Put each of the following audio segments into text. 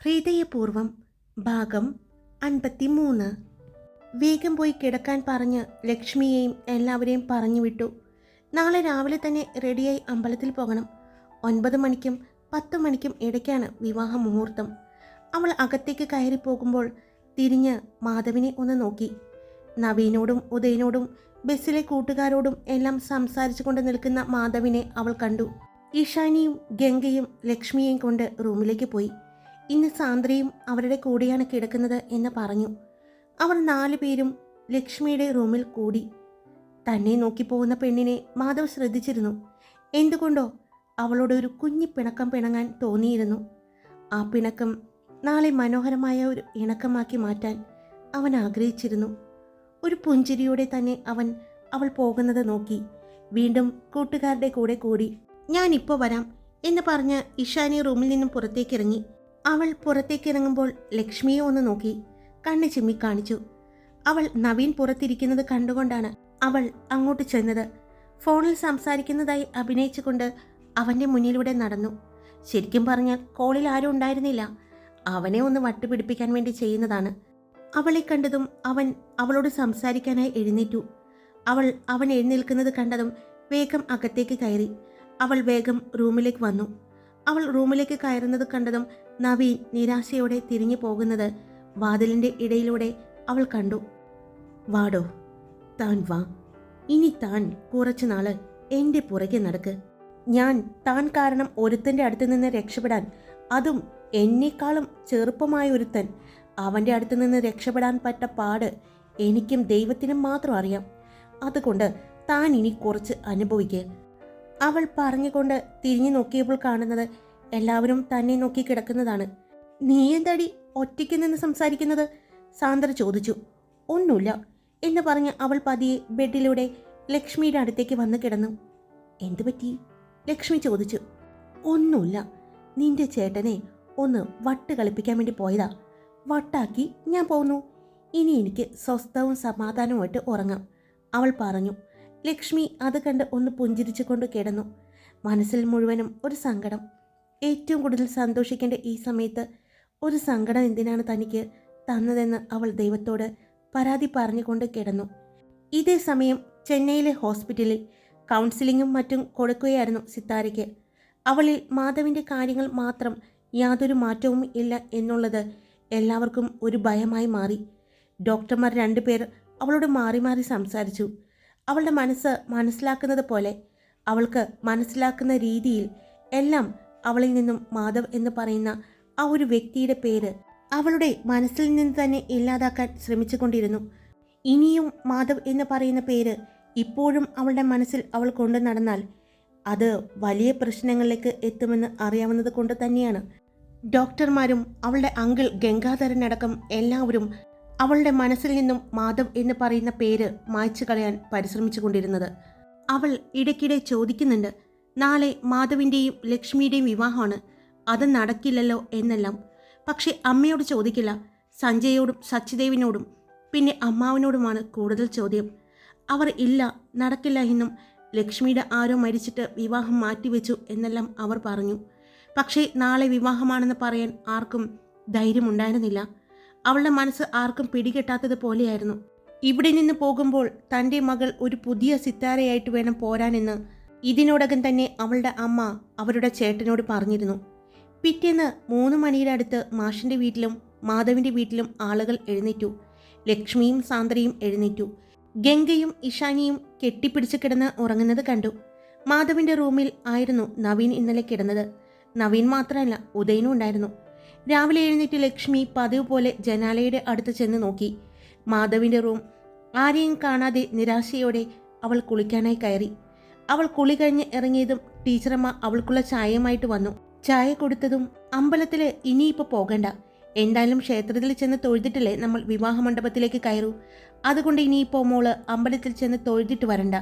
ഹൃദയപൂർവം ഭാഗം അൻപത്തിമൂന്ന്. വേഗം പോയി കിടക്കാൻ പറഞ്ഞ് ലക്ഷ്മിയെയും എല്ലാവരെയും പറഞ്ഞു വിട്ടു. നാളെ രാവിലെ തന്നെ റെഡിയായി അമ്പലത്തിൽ പോകണം. ഒൻപത് മണിക്കും പത്ത് മണിക്കും ഇടയ്ക്കാണ് വിവാഹ മുഹൂർത്തം അവൾ അകത്തേക്ക് കയറി പോകുമ്പോൾ തിരിഞ്ഞ് മാധവിനെ ഒന്ന് നോക്കി. നവീനോടും ഉദയനോടും ബസ്സിലെ കൂട്ടുകാരോടും എല്ലാം സംസാരിച്ചു കൊണ്ട് നിൽക്കുന്ന മാധവിനെ അവൾ കണ്ടു. ഇഷാനിയും ഗംഗയും ലക്ഷ്മിയെയും കൊണ്ട് റൂമിലേക്ക് പോയി. ഇന്ന് സാന്ദ്രയും അവരുടെ കൂടെയാണ് കിടക്കുന്നത് എന്ന് പറഞ്ഞു. അവർ നാലു പേരും ലക്ഷ്മിയുടെ റൂമിൽ കൂടി. തന്നെ നോക്കി പോകുന്ന പെണ്ണിനെ മാധവ് ശ്രദ്ധിച്ചിരുന്നു. എന്തുകൊണ്ടോ അവളോട് ഒരു കുഞ്ഞി പിണക്കം പിണങ്ങാൻ തോന്നിയിരുന്നു. ആ പിണക്കം നാളെ മനോഹരമായ ഒരു ഇണക്കമാക്കി മാറ്റാൻ അവൻ ആഗ്രഹിച്ചിരുന്നു. ഒരു പുഞ്ചിരിയോടെ തന്നെ അവൻ അവൾ പോകുന്നത് നോക്കി. വീണ്ടും കൂട്ടുകാരുടെ കൂടെ കൂടി ഞാനിപ്പോൾ വരാം എന്ന് പറഞ്ഞ് ഇഷാനി റൂമിൽ നിന്നും പുറത്തേക്ക് ഇറങ്ങി അവൾ പുറത്തേക്ക് ഇറങ്ങുമ്പോൾ ലക്ഷ്മിയെ ഒന്ന് നോക്കി കണ്ണ് ചിമ്മി കാണിച്ചു. അവൾ നവീൻ പുറത്തിരിക്കുന്നത് കണ്ടുകൊണ്ടാണ് അവൾ അങ്ങോട്ട് ചെന്നത്. ഫോണിൽ സംസാരിക്കുന്നതായി അഭിനയിച്ചുകൊണ്ട് അവന്റെ മുന്നിലൂടെ നടന്നു. ശരിക്കും പറഞ്ഞാൽ കോളിൽ ആരും ഉണ്ടായിരുന്നില്ല. അവനെ ഒന്ന് വട്ടുപിടിപ്പിക്കാൻ വേണ്ടി ചെയ്യുന്നതാണ്. അവളെ കണ്ടതും അവൻ അവളോട് സംസാരിക്കാനായി എഴുന്നേറ്റു. അവൾ അവൻ എഴുന്നേൽക്കുന്നത് കണ്ടതും വേഗം അകത്തേക്ക് കയറി. അവൾ വേഗം റൂമിലേക്ക് വന്നു. അവൾ റൂമിലേക്ക് കയറുന്നത് കണ്ടതും നവീൻ നിരാശയോടെ തിരിഞ്ഞു പോകുന്നത് വാതിലിന്റെ ഇടയിലൂടെ അവൾ കണ്ടു. വാടോ താൻ വാ. ഇനി താൻ കുറച്ചു നാൾ എന്റെ പുറകെ നടക്ക്. ഞാൻ താൻ കാരണം ഒരുത്തന്റെ അടുത്ത് നിന്ന് രക്ഷപ്പെടാൻ അതും എന്നെക്കാളും ചെറുപ്പമായ ഒരുത്തൻ അവന്റെ അടുത്ത് നിന്ന് രക്ഷപ്പെടാൻ പറ്റ പാട് എനിക്കും ദൈവത്തിനും മാത്രം അറിയാം. അതുകൊണ്ട് താൻ ഇനി കുറച്ച് അനുഭവിക്കുക അവൾ പറഞ്ഞുകൊണ്ട് തിരിഞ്ഞു നോക്കിയപ്പോൾ കാണുന്നത് എല്ലാവരും തന്നെ നോക്കി കിടക്കുന്നതാണ്. നീ എന്താടി ഒറ്റയ്ക്ക് നിന്ന് സംസാരിക്കുന്നത്? സാന്ദ്ര ചോദിച്ചു. ഒന്നുമില്ല എന്ന് പറഞ്ഞ് അവൾ പതിയെ ബെഡിലൂടെ ലക്ഷ്മിയുടെ അടുത്തേക്ക് വന്ന് കിടന്നു. എന്തു പറ്റി? ലക്ഷ്മി ചോദിച്ചു. ഒന്നുമില്ല. നിന്റെ ചേട്ടനെ ഒന്ന് വട്ട് കളിപ്പിക്കാൻ വേണ്ടി പോയതാ. വട്ടാക്കി ഞാൻ പോന്നു. ഇനി എനിക്ക് സ്വസ്ഥവും സമാധാനവുമായിട്ട് ഉറങ്ങാം അവൾ പറഞ്ഞു. ലക്ഷ്മി അത് കണ്ട് ഒന്ന് പുഞ്ചിരിച്ചുകൊണ്ട് കിടന്നു. മനസ്സിൽ മുഴുവനും ഒരു സങ്കടം. ഏറ്റവും കൂടുതൽ സന്തോഷിക്കേണ്ട ഈ സമയത്ത് ഒരു സങ്കടം എന്തിനാണ് തനിക്ക് തന്നതെന്ന് അവൾ ദൈവത്തോട് പരാതി പറഞ്ഞുകൊണ്ട് കിടന്നു. ഇതേ സമയം ചെന്നൈയിലെ ഹോസ്പിറ്റലിൽ കൗൺസിലിങ്ങും മറ്റും കൊടുക്കുകയായിരുന്നു സിത്താരയ്ക്ക്. അവളിൽ മാധവിന്റെ കാര്യങ്ങൾ മാത്രം യാതൊരു മാറ്റവും ഇല്ല എന്നുള്ളത് എല്ലാവർക്കും ഒരു ഭയമായി മാറി. ഡോക്ടർമാർ രണ്ടുപേർ അവളോട് മാറി മാറി സംസാരിച്ചു. അവളുടെ മനസ്സ് മനസ്സിലാക്കുന്നത് പോലെ അവൾക്ക് മനസ്സിലാക്കുന്ന രീതിയിൽ എല്ലാം അവളിൽ നിന്നും മാധവ് എന്ന് പറയുന്ന ആ ഒരു വ്യക്തിയുടെ പേര് അവളുടെ മനസ്സിൽ നിന്ന് തന്നെ ഇല്ലാതാക്കാൻ ശ്രമിച്ചുകൊണ്ടിരുന്നു. ഇനിയും മാധവ് എന്ന് പറയുന്ന പേര് ഇപ്പോഴും അവളുടെ മനസ്സിൽ അവൾ കൊണ്ടു നടന്നാൽ അത് വലിയ പ്രശ്നങ്ങളിലേക്ക് എത്തുമെന്ന് അറിയാവുന്നത് കൊണ്ട് തന്നെയാണ്. ഡോക്ടർമാരും അവളുടെ അങ്കിൾ ഗംഗാധരനടക്കം എല്ലാവരും അവളുടെ മനസ്സിൽ നിന്നും മാധവ് എന്ന് പറയുന്ന പേര് മായ്ച്ചു കളയാൻ പരിശ്രമിച്ചു കൊണ്ടിരുന്നത്. അവൾ ഇടയ്ക്കിടെ ചോദിക്കുന്നുണ്ട് നാളെ മാധവിന്റെയും ലക്ഷ്മിയുടെയും വിവാഹമാണ് അത് നടക്കില്ലല്ലോ എന്നെല്ലാം. പക്ഷേ അമ്മയോട് ചോദിക്കില്ല സഞ്ജയോടും സച്ചിദേവിനോടും പിന്നെ അമ്മാവിനോടുമാണ് കൂടുതൽ ചോദ്യം. അവർ ഇല്ല നടക്കില്ല എന്നും ലക്ഷ്മിയുടെ ആരോ മരിച്ചിട്ട് വിവാഹം മാറ്റിവെച്ചു എന്നെല്ലാം അവർ പറഞ്ഞു. പക്ഷേ നാളെ വിവാഹമാണെന്ന് പറയാൻ ആർക്കും ധൈര്യമുണ്ടായിരുന്നില്ല. അവളുടെ മനസ്സ് ആർക്കും പിടികെട്ടാത്തത് പോലെയായിരുന്നു. ഇവിടെ നിന്ന് പോകുമ്പോൾ തന്റെ മകൾ ഒരു പുതിയ സിത്താരയായിട്ട് വേണം പോരാനെന്ന് ഇതിനോടകം തന്നെ അവളുടെ അമ്മ അവരുടെ ചേട്ടനോട് പറഞ്ഞിരുന്നു. പിറ്റേന്ന് മൂന്ന് മണിയുടെ അടുത്ത് മാഷിന്റെ വീട്ടിലും മാധവിന്റെ വീട്ടിലും ആളുകൾ എഴുന്നേറ്റു. ലക്ഷ്മിയും സാന്ദ്രയും എഴുന്നേറ്റു. ഗംഗയും ഇഷാനിയും കെട്ടിപ്പിടിച്ച് കിടന്ന് ഉറങ്ങുന്നത് കണ്ടു. മാധവിന്റെ റൂമിൽ ആയിരുന്നു നവീൻ ഇന്നലെ കിടന്നത്. നവീൻ മാത്രമല്ല ഉദയനും ഉണ്ടായിരുന്നു. രാവിലെ എഴുന്നേറ്റ് ലക്ഷ്മി പതിവ് പോലെ ജനാലയുടെ അടുത്ത് ചെന്ന് നോക്കി. മാധവിന്റെ റൂം. ആരെയും കാണാതെ നിരാശയോടെ അവൾ കുളിക്കാനായി കയറി. അവൾ കുളി കഴിഞ്ഞ് ഇറങ്ങിയതും ടീച്ചറമ്മ അവൾക്കുള്ള ചായയുമായിട്ട് വന്നു. ചായ കൊടുത്തതും അമ്പലത്തിൽ ഇനിയിപ്പോൾ പോകണ്ട. എന്തായാലും ക്ഷേത്രത്തിൽ ചെന്ന് തൊഴുതിട്ടല്ലേ നമ്മൾ വിവാഹ മണ്ഡപത്തിലേക്ക് കയറൂ. അതുകൊണ്ട് ഇനിയിപ്പോൾ മോൾ അമ്പലത്തിൽ ചെന്ന് തൊഴുതിട്ട് വരണ്ട.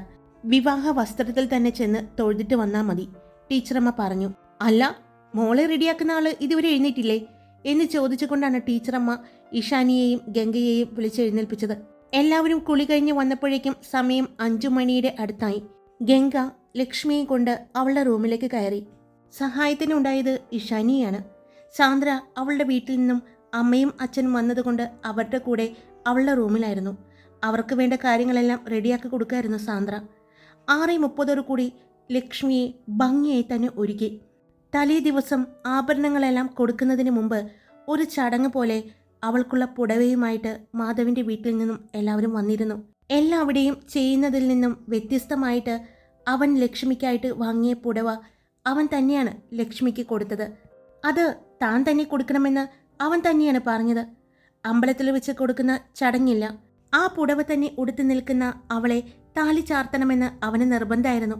വിവാഹ വസ്ത്രത്തിൽ തന്നെ ചെന്ന് തൊഴുതിട്ട് വന്നാൽ മതി ടീച്ചറമ്മ പറഞ്ഞു. അല്ല മോളെ റെഡിയാക്കുന്ന ആൾ ഇതുവരെ എഴുന്നേറ്റില്ലേ? എന്ന് ചോദിച്ചുകൊണ്ടാണ് ടീച്ചറമ്മ ഇഷാനിയെയും ഗംഗയെയും വിളിച്ചെഴുന്നേൽപ്പിച്ചത്. എല്ലാവരും കുളി കഴിഞ്ഞ് വന്നപ്പോഴേക്കും സമയം അഞ്ചു മണിയുടെ അടുത്തായി. ഗംഗ ലക്ഷ്മിയെ കൊണ്ട് അവളുടെ റൂമിലേക്ക് കയറി. സഹായത്തിനുണ്ടായത് ഇഷാനിയാണ്. സാന്ദ്ര അവളുടെ വീട്ടിൽ നിന്നും അമ്മയും അച്ഛനും വന്നതുകൊണ്ട് അവരുടെ കൂടെ അവളുടെ റൂമിലായിരുന്നു. അവർക്ക് വേണ്ട കാര്യങ്ങളെല്ലാം റെഡിയാക്കി കൊടുക്കായിരുന്നു സാന്ദ്ര. ആറ് മുപ്പതോടു കൂടി ലക്ഷ്മിയെ ഭംഗിയായി തന്നെ ഒരുക്കി. തലേ ദിവസം ആഭരണങ്ങളെല്ലാം കൊടുക്കുന്നതിന് മുമ്പ് ഒരു ചടങ്ങ് പോലെ അവൾക്കുള്ള പുടവയുമായിട്ട് മാധവിന്റെ വീട്ടിൽ നിന്നും എല്ലാവരും വന്നിരുന്നു. എല്ലാവിടെയും ചെയ്യുന്നതിൽ നിന്നും വ്യത്യസ്തമായിട്ട് അവൻ ലക്ഷ്മിക്കായിട്ട് വാങ്ങിയ പുടവ അവൻ തന്നെയാണ് ലക്ഷ്മിക്ക് കൊടുത്തത്. അത് താൻ തന്നെ കൊടുക്കണമെന്ന് അവൻ തന്നെയാണ് പറഞ്ഞത്. അമ്പലത്തിൽ വെച്ച് കൊടുക്കുന്ന ചടങ്ങില്ല. ആ പുടവ തന്നെ ഉടുത്തു നിൽക്കുന്ന അവളെ താലി ചാർത്തണമെന്ന് അവന് നിർബന്ധമായിരുന്നു.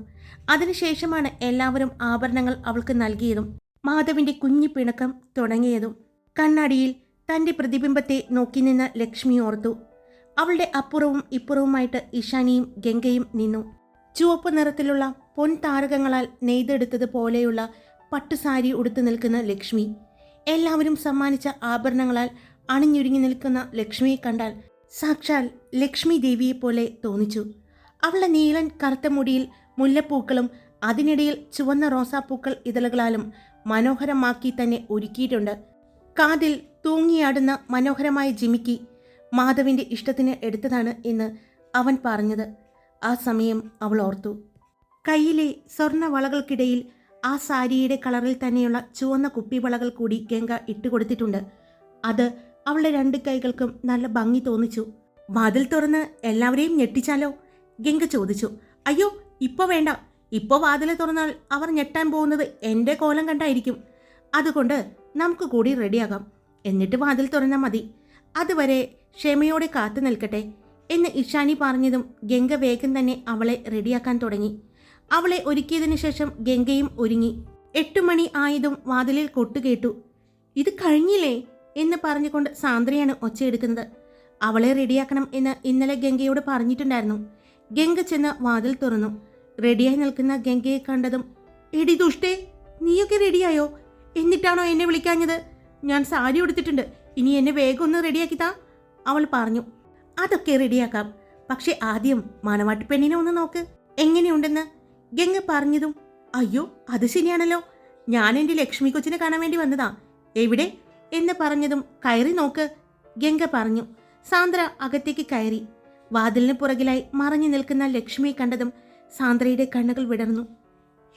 അതിനുശേഷമാണ് എല്ലാവരും ആഭരണങ്ങൾ അവൾക്ക് നൽകിയതും മാധവിന്റെ കുഞ്ഞു പിണക്കം തുടങ്ങിയതും. കണ്ണാടിയിൽ തന്റെ പ്രതിബിംബത്തെ നോക്കി നിന്ന ലക്ഷ്മി ഓർത്തു. അവളുടെ അപ്പുറവും ഇപ്പുറവുമായിട്ട് ഇഷാനിയും ഗംഗയും നിന്നു. ചുവപ്പ് നിറത്തിലുള്ള പൊൻ താരകങ്ങളാൽ നെയ്തെടുത്തത് പോലെയുള്ള പട്ടുസാരി ഉടുത്തു നിൽക്കുന്ന ലക്ഷ്മി. എല്ലാവരും സമ്മാനിച്ച ആഭരണങ്ങളാൽ അണിഞ്ഞൊരുങ്ങി നിൽക്കുന്ന ലക്ഷ്മിയെ കണ്ടാൽ സാക്ഷാൽ ലക്ഷ്മി ദേവിയെപ്പോലെ തോന്നിച്ചു. അവളുടെ നീളൻ കറുത്ത മുടിയിൽ മുല്ലപ്പൂക്കളും അതിനിടയിൽ ചുവന്ന റോസാപ്പൂക്കൾ ഇതളുകളാലും മനോഹരമാക്കി തന്നെ ഒരുക്കിയിട്ടുണ്ട്. കാതിൽ തൂങ്ങിയാടുന്ന മനോഹരമായ ജിമിക്കി മാധവിന്റെ ഇഷ്ടത്തിന് എടുത്തതാണ് എന്ന് അവൻ പറഞ്ഞത്. ആ സമയം അവൾ ഓർത്തു. കയ്യിലെ സ്വർണ വളകൾക്കിടയിൽ ആ സാരിയുടെ കളറിൽ തന്നെയുള്ള ചുവന്ന കുപ്പിവളകൾ കൂടി ഗംഗ ഇട്ടുകൊടുത്തിട്ടുണ്ട് അത് അവളുടെ രണ്ട് കൈകൾക്കും നല്ല ഭംഗി തോന്നിച്ചു. വാതിൽ തുറന്ന് എല്ലാവരെയും ഞെട്ടിച്ചാലോ? ഗംഗ ചോദിച്ചു അയ്യോ ഇപ്പൊ വേണ്ട. ഇപ്പൊ വാതിൽ തുറന്നാൽ അവർ ഞെട്ടാൻ പോകുന്നത് എന്റെ കോലം കണ്ടായിരിക്കും. അതുകൊണ്ട് നമുക്ക് കൂടി റെഡിയാകാം. എന്നിട്ട് വാതിൽ തുറന്നാൽ മതി. അതുവരെ ക്ഷമയോടെ കാത്തു നിൽക്കട്ടെ എന്ന് ഇഷാനി പറഞ്ഞതും ഗംഗ വേഗം തന്നെ അവളെ റെഡിയാക്കാൻ തുടങ്ങി. അവളെ ഒരുക്കിയതിനു ശേഷം ഗംഗയും ഒരുങ്ങി. എട്ടു മണി ആയതും വാതിലിൽ കൊട്ടുകേട്ടു. ഇത് കഴിഞ്ഞില്ലേ? എന്ന് പറഞ്ഞുകൊണ്ട് സാന്ദ്രയാണ് ഒച്ചയെടുക്കുന്നത്. അവളെ റെഡിയാക്കണം എന്ന് ഇന്നലെ ഗംഗയോട് പറഞ്ഞിട്ടുണ്ടായിരുന്നു. ഗംഗ ചെന്ന് വാതിൽ തുറന്നു. റെഡിയായി നിൽക്കുന്ന ഗംഗയെ കണ്ടതും എടി ദുഷ്ടേ നീയൊക്കെ റെഡിയായോ? എന്നിട്ടാണോ എന്നെ വിളിക്കാഞ്ഞത്? ഞാൻ സാരി ഉടുത്തിട്ടുണ്ട് ഇനി എന്നെ വേഗം ഒന്ന് റെഡിയാക്കി താ. അവൾ പറഞ്ഞു അതൊക്കെ റെഡിയാക്കാം. പക്ഷെ ആദ്യം മണവാട്ടി പെണ്ണിനെ ഒന്ന് നോക്ക്. എങ്ങനെയുണ്ടെന്ന്? ഗംഗ പറഞ്ഞതും അയ്യോ അത് ശരിയാണല്ലോ. ഞാൻ എന്റെ ലക്ഷ്മി കൊച്ചിനെ കാണാൻ വേണ്ടി വന്നതാ. എവിടെ? എന്ന് പറഞ്ഞതും കയറി നോക്ക്. ഗംഗ പറഞ്ഞു സാന്ദ്ര അകത്തേക്ക് കയറി. വാതിലിന് പുറകിലായി മറഞ്ഞു നിൽക്കുന്ന ലക്ഷ്മിയെ കണ്ടതും സാന്ദ്രയുടെ കണ്ണുകൾ വിടർന്നു.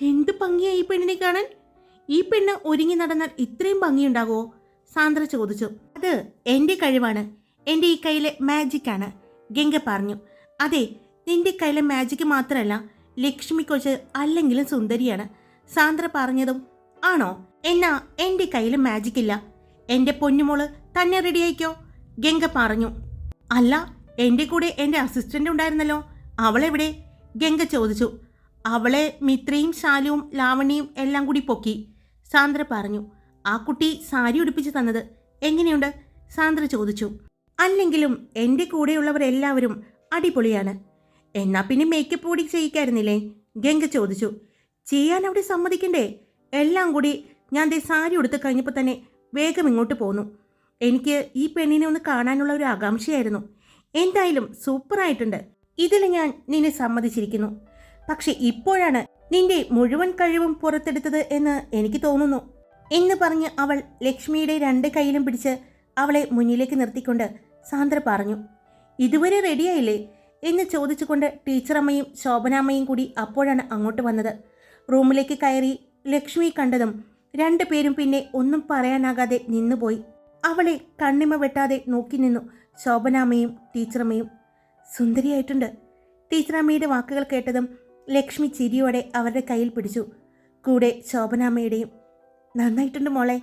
എന്ത് ഭംഗിയാ ഈ പെണ്ണിനെ കാണാൻ? ഈ പെണ്ണ് ഒരുങ്ങി നടന്നാൽ ഇത്രയും ഭംഗിയുണ്ടാകുമോ സാന്ദ്ര ചോദിച്ചു. അത് എന്റെ കഴിവാണ്. എന്റെ ഈ കയ്യിലെ മാജിക്കാണ് ഗംഗ പറഞ്ഞു. അതെ നിന്റെ കയ്യിലെ മാജിക്ക് മാത്രമല്ല ലക്ഷ്മി കൊച്ച് അല്ലെങ്കിലും സുന്ദരിയാണ് സാന്ദ്ര പറഞ്ഞതും. ആണോ? എന്നാ എന്റെ കയ്യിൽ മാജിക് ഇല്ല. എന്റെ പൊന്നുമോൾ തന്നെ റെഡിയായിക്കോ ഗംഗ പറഞ്ഞു. അല്ല എന്റെ കൂടെ എന്റെ അസിസ്റ്റന്റ് ഉണ്ടായിരുന്നല്ലോ. അവളെവിടെ? ഗംഗ ചോദിച്ചു. അവളെ മിത്രയും ശാലുവും ലാവണ്യയും എല്ലാം കൂടി പൊക്കി. സാന്ദ്ര പറഞ്ഞു ആ കുട്ടി സാരി ഉടുപ്പിച്ച് തന്നത് എങ്ങനെയുണ്ട്? സാന്ദ്ര ചോദിച്ചു അല്ലെങ്കിലും എന്റെ കൂടെയുള്ളവർ എല്ലാവരും അടിപൊളിയാണ്. എന്നാൽ പിന്നെ മേക്കപ്പ് കൂടി ചെയ്യിക്കായിരുന്നില്ലേ? ഗംഗ ചോദിച്ചു ചെയ്യാൻ അവിടെ സമ്മതിക്കണ്ടേ? എല്ലാം കൂടി ഞാൻ ദേ സാരി ഉടുത്ത് കഴിഞ്ഞപ്പോൾ തന്നെ വേഗം ഇങ്ങോട്ട് പോന്നു. എനിക്ക് ഈ പെണ്ണിനെ ഒന്ന് കാണാനുള്ള ഒരു ആകാംക്ഷയായിരുന്നു. എന്തായാലും സൂപ്പറായിട്ടുണ്ട്. ഇതിൽ ഞാൻ നിന്നെ സമ്മതിച്ചിരിക്കുന്നു. പക്ഷെ ഇപ്പോഴാണ് നിന്റെ മുഴുവൻ കഴിവും പുറത്തെടുത്തത് എന്ന് എനിക്ക് തോന്നുന്നു. എന്ന് പറഞ്ഞ് അവൾ ലക്ഷ്മിയുടെ രണ്ട് കൈയിലും പിടിച്ച് അവളെ മുന്നിലേക്ക് നിർത്തിക്കൊണ്ട് സാന്ദ്ര പറഞ്ഞു ഇതുവരെ റെഡിയായില്ലേ? എന്ന് ചോദിച്ചുകൊണ്ട് ടീച്ചറമ്മയും ശോഭനാമ്മയും കൂടി അപ്പോഴാണ് അങ്ങോട്ട് വന്നത്. റൂമിലേക്ക് കയറി ലക്ഷ്മി കണ്ടതും രണ്ടു പേരും പിന്നെ ഒന്നും പറയാനാകാതെ നിന്നുപോയി. അവളെ കണ്ണിമ വെട്ടാതെ നോക്കി നിന്നു. ശോഭനാമ്മയും ടീച്ചറമ്മയും സുന്ദരിയായിട്ടുണ്ട്. ടീച്ചറമ്മയുടെ വാക്കുകൾ കേട്ടതും ലക്ഷ്മി ചിരിയോടെ അവരുടെ കയ്യിൽ പിടിച്ചു. കൂടെ ശോഭനാമ്മയുടെയും നന്നായിട്ടുണ്ട് മോളെ.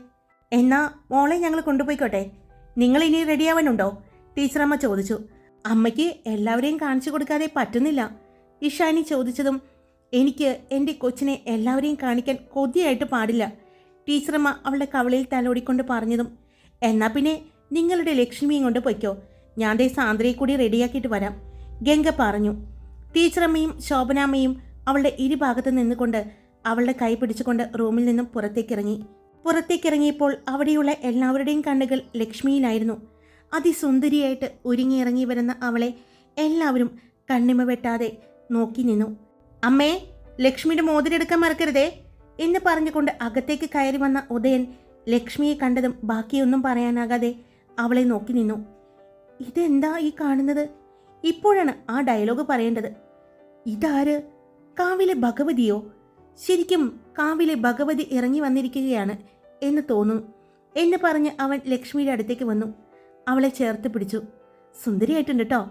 എന്നാ മോളെ ഞങ്ങൾ കൊണ്ടുപോയിക്കോട്ടെ. നിങ്ങൾ ഇനി റെഡിയാവാനുണ്ടോ? ടീച്ചറമ്മ ചോദിച്ചു. അമ്മയ്ക്ക് എല്ലാവരെയും കാണിച്ചു കൊടുക്കാതെ പറ്റുന്നില്ല. ഇഷാനി ചോദിച്ചതും എനിക്ക് എന്റെ കൊച്ചിനെ എല്ലാവരെയും കാണിക്കാൻ കൊതിയായിട്ട് പാടില്ല. ടീച്ചറമ്മ അവളുടെ കവളയിൽ തലോടിക്കൊണ്ട് പറഞ്ഞതും എന്നാ പിന്നെ നിങ്ങളുടെ ലക്ഷ്മിയും കൊണ്ട് പൊയ്ക്കോ. ഞാൻ ദേ സാന്ദ്രയെ കൂടി റെഡിയാക്കിയിട്ട് വരാം. ഗംഗ പറഞ്ഞു. ടീച്ചറമ്മയും ശോഭനാമ്മയും അവളുടെ ഇരുഭാഗത്ത് നിന്നുകൊണ്ട് അവളുടെ കൈ പിടിച്ചുകൊണ്ട് റൂമിൽ നിന്നും പുറത്തേക്കിറങ്ങി. പുറത്തേക്കിറങ്ങിയപ്പോൾ അവിടെയുള്ള എല്ലാവരുടെയും കണ്ണുകൾ ലക്ഷ്മിയിലായിരുന്നു. അതിസുന്ദരിയായിട്ട് ഒരുങ്ങിയിറങ്ങി വരുന്ന അവളെ എല്ലാവരും കണ്ണിമ വെട്ടാതെ നോക്കി നിന്നു. അമ്മേ ലക്ഷ്മിയുടെ മോതിരെടുക്കാൻ മറക്കരുതേ എന്ന് പറഞ്ഞുകൊണ്ട് അകത്തേക്ക് കയറി വന്ന ഉദയൻ ലക്ഷ്മിയെ കണ്ടതും ബാക്കിയൊന്നും പറയാനാകാതെ അവളെ നോക്കി നിന്നു. ഇതെന്താ ഈ കാണുന്നത്? ഇപ്പോഴാണ് ആ ഡയലോഗ് പറയേണ്ടത്. ഇതാര്? കാവിലെ ഭഗവതിയോ? ശരിക്കും കാവിലെ ഭഗവതി ഇറങ്ങി വന്നിരിക്കുകയാണ് എന്ന് തോന്നുന്നു എന്ന് പറഞ്ഞ് അവൻ ലക്ഷ്മിയുടെ അടുത്തേക്ക് വന്നു. അവളെ ചേർത്ത് പിടിച്ചു. സുന്ദരിയായിട്ടുണ്ട് കേട്ടോ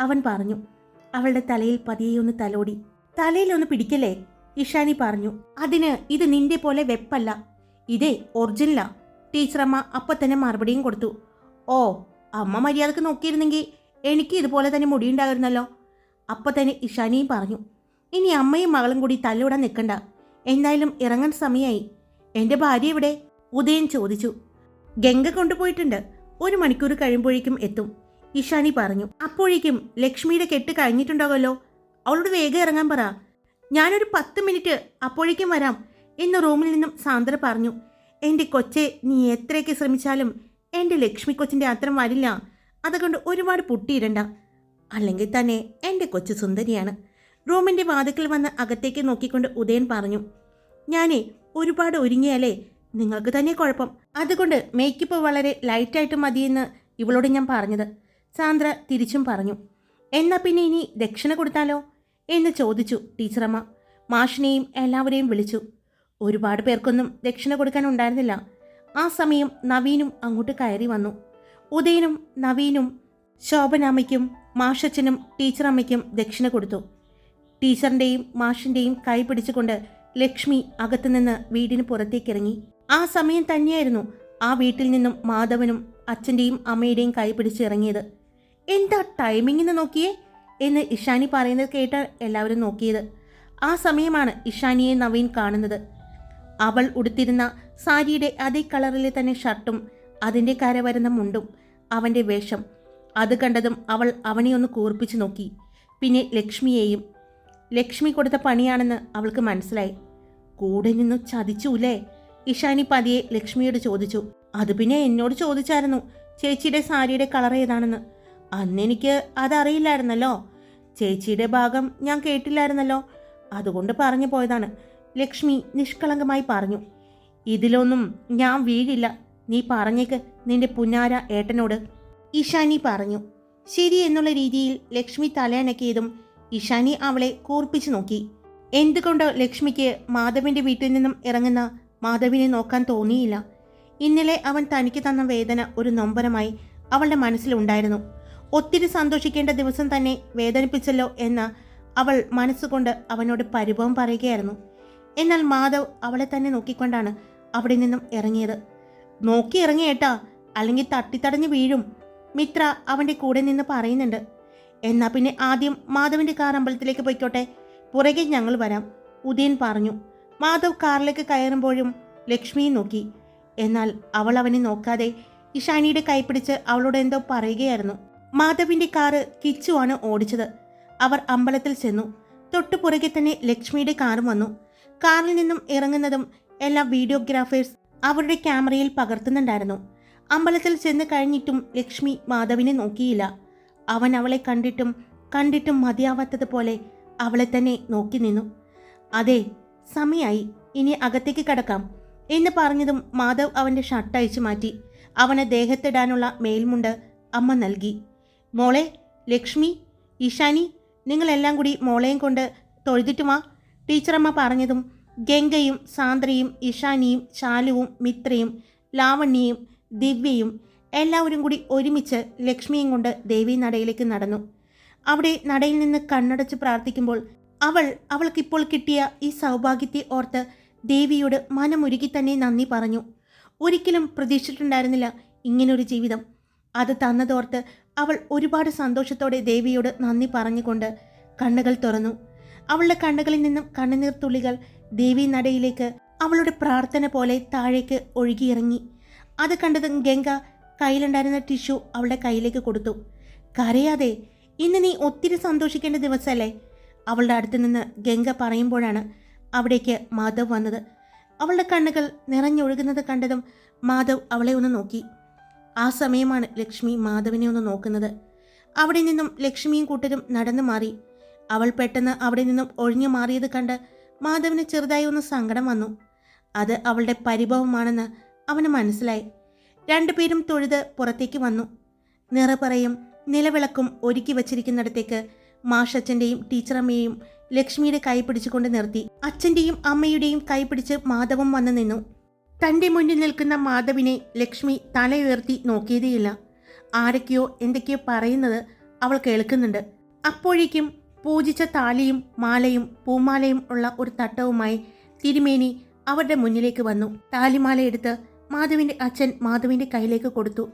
അവൻ പറഞ്ഞു. അവളുടെ തലയിൽ പതിയെ ഒന്ന് തലോടി. തലയിൽ ഒന്ന് പിടിക്കല്ലേ? ഇഷാനി പറഞ്ഞു. അതിന് ഇത് നിന്റെ പോലെ വെപ്പല്ല. ഇതേ ഒറിജിനലാ. ടീച്ചറമ്മ അപ്പം തന്നെ മറുപടിയും കൊടുത്തു. ഓ അമ്മ മര്യാദയ്ക്ക് നോക്കിയിരുന്നെങ്കിൽ എനിക്ക് ഇതുപോലെ തന്നെ മുടിയുണ്ടായിരുന്നല്ലോ. അപ്പം തന്നെ ഇഷാനിയും പറഞ്ഞു ഇനി അമ്മയും മകളും കൂടി തല്ലിവിടാൻ നിൽക്കണ്ട എന്തായാലും ഇറങ്ങാൻ സമയമായി എന്റെ ഭാര്യ ഇവിടെ? ഉദയൻ ചോദിച്ചു. ഗംഗ കൊണ്ടുപോയിട്ടുണ്ട്. ഒരു മണിക്കൂർ കഴിയുമ്പോഴേക്കും എത്തും ഇഷാനി പറഞ്ഞു. അപ്പോഴേക്കും ലക്ഷ്മിയുടെ കെട്ട് കഴിഞ്ഞിട്ടുണ്ടാകുമല്ലോ. അവളോട് വേഗം ഇറങ്ങാൻ പറ. ഞാനൊരു പത്ത് മിനിറ്റ് അപ്പോഴേക്കും വരാം എന്ന് റൂമിൽ നിന്നും സാന്ദ്ര പറഞ്ഞു. എന്റെ കൊച്ചെ നീ എത്രയൊക്കെ ശ്രമിച്ചാലും എന്റെ ലക്ഷ്മി കൊച്ചിന്റെ അത്രം വരില്ല. അതുകൊണ്ട് ഒരുപാട് പൊട്ടിയിടണ്ട. അല്ലെങ്കിൽ തന്നെ എന്റെ കൊച്ചു സുന്ദരിയാണ്. റൂമിന്റെ വാതിക്കൽ വന്ന് അകത്തേക്ക് നോക്കിക്കൊണ്ട് ഉദയൻ പറഞ്ഞു ഞാനേ ഒരുപാട് ഒരുങ്ങിയാലേ? നിങ്ങൾക്ക് തന്നെ കുഴപ്പം. അതുകൊണ്ട് മേക്കപ്പ് വളരെ ലൈറ്റായിട്ട് മതിയെന്ന് ഇവളോട് ഞാൻ പറഞ്ഞത്. സാന്ദ്ര തിരിച്ചും പറഞ്ഞു എന്നാ പിന്നെ ഇനി ദക്ഷിണ കൊടുത്താലോ? എന്ന് ചോദിച്ചു ടീച്ചറമ്മ. മാഷിനെയും എല്ലാവരെയും വിളിച്ചു ഒരുപാട് പേർക്കൊന്നും ദക്ഷിണ കൊടുക്കാൻ ഉണ്ടായിരുന്നില്ല. ആ സമയം നവീനും അങ്ങോട്ട് കയറി വന്നു. ഉദയനും നവീനും ശോഭനാമ്മയ്ക്കും മാഷച്ചനും ടീച്ചറമ്മയ്ക്കും ദക്ഷിണ കൊടുത്തു. ടീച്ചറിന്റെയും മാഷിന്റെയും കൈ പിടിച്ചുകൊണ്ട് ലക്ഷ്മി അകത്തുനിന്ന് വീടിന് പുറത്തേക്കിറങ്ങി. ആ സമയം തന്നെയായിരുന്നു ആ വീട്ടിൽ നിന്നും മാധവനും അച്ഛന്റെയും അമ്മയുടെയും കൈ പിടിച്ചിറങ്ങിയത് എന്താ ടൈമിംഗ് എന്ന് നോക്കിയേ? എന്ന് ഇഷാനി പറയുന്നത് കേട്ടാണ് എല്ലാവരും നോക്കിയത്. ആ സമയമാണ് ഇഷാനിയെ നവീൻ കാണുന്നത്. അവൾ ഉടുത്തിരുന്ന സാരിയുടെ അതേ കളറിലെ തന്നെ ഷർട്ടും അതിന്റെ കര വരുന്ന മുണ്ടും അവന്റെ വേഷം. അത് കണ്ടതും അവൾ അവനെ ഒന്ന് കൂർപ്പിച്ചു നോക്കി. പിന്നെ ലക്ഷ്മിയെയും ലക്ഷ്മി കൊടുത്ത പണിയാണെന്ന് അവൾക്ക് മനസ്സിലായി. കൂടെ നിന്നു ചതിച്ചൂലേ? ഇഷാനി പതിയെ ലക്ഷ്മിയോട് ചോദിച്ചു. അത് പിന്നെ എന്നോട് ചോദിച്ചായിരുന്നു ചേച്ചിയുടെ സാരിയുടെ കളർ ഏതാണെന്ന്. അന്നെനിക്ക് അതറിയില്ലായിരുന്നല്ലോ. ചേച്ചിയുടെ ഭാഗം ഞാൻ കേട്ടില്ലായിരുന്നല്ലോ. അതുകൊണ്ട് പറഞ്ഞു പോയതാണ്. ലക്ഷ്മി നിഷ്കളങ്കമായി പറഞ്ഞു ഇതിലൊന്നും ഞാൻ വീഴില്ല. നീ പറഞ്ഞേക്ക് നിന്റെ പുന്നാര ഏട്ടനോട്. ഇഷാനി പറഞ്ഞു ശരി എന്നുള്ള രീതിയിൽ ലക്ഷ്മി തലയണക്കിയതും ഇഷാനി അവളെ കൂർപ്പിച്ചു നോക്കി. എന്തുകൊണ്ട് ലക്ഷ്മിക്ക് മാധവിന്റെ വീട്ടിൽ നിന്നും ഇറങ്ങുന്ന മാധവിനെ നോക്കാൻ തോന്നിയില്ല. ഇന്നലെ അവൻ തനിക്ക് തന്ന വേദന ഒരു നൊമ്പരമായി അവളുടെ മനസ്സിലുണ്ടായിരുന്നു ഒത്തിരി സന്തോഷിക്കേണ്ട ദിവസം തന്നെ വേദനിപ്പിച്ചല്ലോ എന്ന് അവൾ മനസ്സുകൊണ്ട് അവനോട് പരിഭവം പറയുകയായിരുന്നു. എന്നാൽ മാധവ് അവളെ തന്നെ നോക്കിക്കൊണ്ടാണ് അവിടെ നിന്നും ഇറങ്ങിയത്. നോക്കി ഇറങ്ങിയേട്ടാ അല്ലെങ്കിൽ തട്ടിത്തടഞ്ഞ് വീഴും. മിത്ര അവന്റെ കൂടെ നിന്ന് പറയുന്നുണ്ട്. എന്നാൽ പിന്നെ ആദ്യം മാധവിന്റെ കാർ അമ്പലത്തിലേക്ക് പോയിക്കോട്ടെ. പുറകെ ഞങ്ങൾ വരാം ഉദയൻ പറഞ്ഞു. മാധവ് കാറിലേക്ക് കയറുമ്പോഴും ലക്ഷ്മിയെ നോക്കി. എന്നാൽ അവൾ അവനെ നോക്കാതെ ഇഷാനിയുടെ കൈപ്പിടിച്ച് അവളോട് എന്തോ പറയുകയായിരുന്നു. മാധവിന്റെ കാറ് കിച്ചുവാണ് ഓടിച്ചത്. അവർ അമ്പലത്തിൽ ചെന്നു. തൊട്ടു പുറകെ തന്നെ ലക്ഷ്മിയുടെ കാറും വന്നു. കാറിൽ നിന്നും ഇറങ്ങുന്നതും എല്ലാ വീഡിയോഗ്രാഫേഴ്സ് അവരുടെ ക്യാമറയിൽ പകർത്തുന്നുണ്ടായിരുന്നു. അമ്പലത്തിൽ ചെന്ന് കഴിഞ്ഞിട്ടും ലക്ഷ്മി മാധവിനെ നോക്കിയില്ല. അവൻ അവളെ കണ്ടിട്ടും കണ്ടിട്ടും മതിയാവാത്തതുപോലെ അവളെ തന്നെ നോക്കി നിന്നു. അതെ സമയായി. ഇനി അകത്തേക്ക് കടക്കാം എന്ന് പറഞ്ഞതും മാധവ് അവന്റെ ഷർട്ട് അയച്ചു മാറ്റി. അവന് ദേഹത്തിടാനുള്ള മേൽമുണ്ട് അമ്മ നൽകി. മോളെ ലക്ഷ്മി ഇഷാനി നിങ്ങളെല്ലാം കൂടി മോളെയും കൊണ്ട് തൊഴുതിട്ട് വാ. ടീച്ചറമ്മ പറഞ്ഞതും ഗംഗയും സാന്ദ്രയും ഇഷാനിയും ശാലുവും മിത്രയും ലാവണ്യയും ദിവ്യയും എല്ലാവരും കൂടി ഒരുമിച്ച് ലക്ഷ്മിയും കൊണ്ട് ദേവി നടയിലേക്ക് നടന്നു. അവിടെ നടയിൽ നിന്ന് കണ്ണടച്ച് പ്രാർത്ഥിക്കുമ്പോൾ അവൾ അവൾക്കിപ്പോൾ കിട്ടിയ ഈ സൗഭാഗ്യത്തെ ഓർത്ത് ദേവിയോട് മനമുരുകി തന്നെ നന്ദി പറഞ്ഞു. ഒരിക്കലും പ്രതീക്ഷിച്ചിട്ടുണ്ടായിരുന്നില്ല ഇങ്ങനൊരു ജീവിതം. അത് തന്നതോർത്ത് അവൾ ഒരുപാട് സന്തോഷത്തോടെ ദേവിയോട് നന്ദി പറഞ്ഞുകൊണ്ട് കണ്ണുകൾ തുറന്നു. അവളുടെ കണ്ണുകളിൽ നിന്നും കണ്ണുനീർ തുള്ളികൾ ദേവി നടയിലേക്ക് അവളുടെ പ്രാർത്ഥന പോലെ താഴേക്ക് ഒഴുകിയിറങ്ങി. അത് കണ്ടതും ഗംഗ കയ്യിലുണ്ടായിരുന്ന ടിഷ്യൂ അവളുടെ കയ്യിലേക്ക് കൊടുത്തു. കരയാതെ ഇന്ന് നീ ഒത്തിരി സന്തോഷിക്കേണ്ട ദിവസമല്ലേ അവളുടെ അടുത്ത് നിന്ന് ഗംഗ പറയുമ്പോഴാണ് അവിടേക്ക് മാധവ് വന്നത്. അവളുടെ കണ്ണുകൾ നിറഞ്ഞൊഴുകുന്നത് കണ്ടതും മാധവ് അവളെ ഒന്ന് നോക്കി. ആ സമയമാണ് ലക്ഷ്മി മാധവിനെ ഒന്ന് നോക്കുന്നത്. അവിടെ നിന്നും ലക്ഷ്മിയും കൂട്ടരും നടന്നു മാറി. അവൾ പെട്ടെന്ന് അവിടെ നിന്നും ഒഴിഞ്ഞു മാറിയത് കണ്ട് മാധവിന് ചെറുതായി ഒന്ന് സങ്കടം വന്നു. അത് അവളുടെ പരിഭവമാണെന്ന് അവന് മനസ്സിലായി. രണ്ടുപേരും തൊഴുത് പുറത്തേക്ക് വന്നു. നിറപറയും നിലവിളക്കും ഒരുക്കി വച്ചിരിക്കുന്നിടത്തേക്ക് മാഷച്ഛന്റെയും ടീച്ചറമ്മയെയും ലക്ഷ്മിയുടെ കൈ പിടിച്ചുകൊണ്ട് നിർത്തി. അച്ഛന്റെയും അമ്മയുടെയും കൈ പിടിച്ച് മാധവം വന്നു നിന്നു. തന്റെ മുന്നിൽ നിൽക്കുന്ന മാധവിനെ ലക്ഷ്മി തലയുയർത്തി നോക്കിയതേയില്ല. ആരൊക്കെയോ എന്തൊക്കെയോ പറയുന്നത് അവൾ കേൾക്കുന്നുണ്ട്. അപ്പോഴേക്കും പൂജിച്ച താലിയും മാലയും പൂമാലയും ഉള്ള ഒരു തട്ടവുമായി തിരുമേനി അവരുടെ മുന്നിലേക്ക് വന്നു. താലിമാല എടുത്ത് മാധവിന്റെ അച്ഛൻ മാധവിന്റെ കയ്യിലേക്ക് കൊടുത്തു.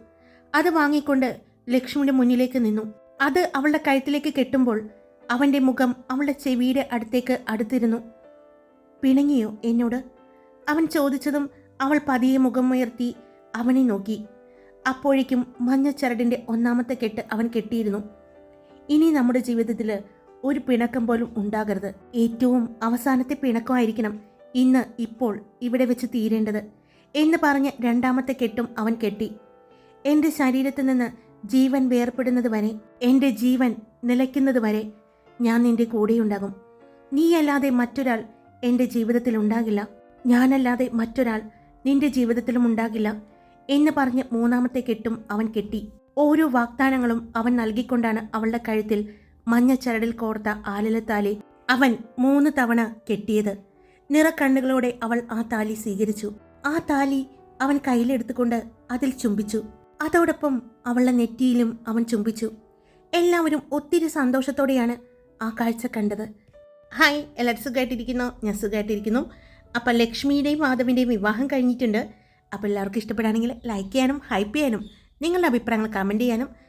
അത് വാങ്ങിക്കൊണ്ട് ലക്ഷ്മിയുടെ മുന്നിലേക്ക് നിന്നു. അത് അവളുടെ കഴുത്തിലേക്ക് കെട്ടുമ്പോൾ അവന്റെ മുഖം അവളുടെ ചെവിയുടെ അടുത്തേക്ക് അടുത്തിരുന്നു. പിണങ്ങിയോ എന്നോട്? അവൻ ചോദിച്ചതും അവൾ പതിയെ മുഖമുയർത്തി അവനെ നോക്കി. അപ്പോഴേക്കും മഞ്ഞച്ചരടിന്റെ ഒന്നാമത്തെ കെട്ട് അവൻ കെട്ടിയിരുന്നു. ഇനി നമ്മുടെ ജീവിതത്തിൽ ഒരു പിണക്കം പോലും ഉണ്ടാകരുത്. ഏറ്റവും അവസാനത്തെ പിണക്കമായിരിക്കണം ഇന്ന് ഇപ്പോൾ ഇവിടെ വെച്ച് തീരേണ്ടത് എന്ന് പറഞ്ഞ് രണ്ടാമത്തെ കെട്ടും അവൻ കെട്ടി. എന്റെ ശരീരത്തിൽ നിന്ന് ജീവൻ വേർപ്പെടുന്നത് വരെ എന്റെ ജീവൻ നിലയ്ക്കുന്നത് വരെ ഞാൻ നിന്റെ കൂടെയുണ്ടാകും. നീയല്ലാതെ മറ്റൊരാൾ എന്റെ ജീവിതത്തിൽ ഉണ്ടാകില്ല. ഞാനല്ലാതെ മറ്റൊരാൾ നിന്റെ ജീവിതത്തിലും ഉണ്ടാകില്ല എന്ന് പറഞ്ഞ് മൂന്നാമത്തെ കെട്ടും അവൻ കെട്ടി. ഓരോ വാഗ്ദാനങ്ങളും അവൻ നൽകിക്കൊണ്ടാണ് അവളുടെ കഴുത്തിൽ മഞ്ഞച്ചരടിൽ കോർത്ത ആലിലത്താലി അവൻ മൂന്ന് തവണ കെട്ടിയത്. നിറക്കണ്ണുകളോടെ അവൾ ആ താലി സ്വീകരിച്ചു. ആ താലി അവൻ കയ്യിലെടുത്തുകൊണ്ട് അതിൽ ചുംബിച്ചു. അതോടൊപ്പം അവളുടെ നെറ്റിയിലും അവൻ ചുംബിച്ചു. എല്ലാവരും ഒത്തിരി സന്തോഷത്തോടെയാണ് ആ കാഴ്ച കണ്ടത്. ഹായ് എല്ലാവരും സുഖമായിട്ടിരിക്കുന്നു? ഞാൻ സുഖമായിട്ടിരിക്കുന്നു. അപ്പം ലക്ഷ്മിയുടെയും മാധവിന്റെയും വിവാഹം കഴിഞ്ഞിട്ടുണ്ട്. അപ്പോൾ എല്ലാവർക്കും ഇഷ്ടപ്പെടുകയാണെങ്കിൽ ലൈക്ക് ചെയ്യാനും ഹൈപ്പ് ചെയ്യാനും നിങ്ങളുടെ അഭിപ്രായങ്ങൾ കമന്റ് ചെയ്യാനും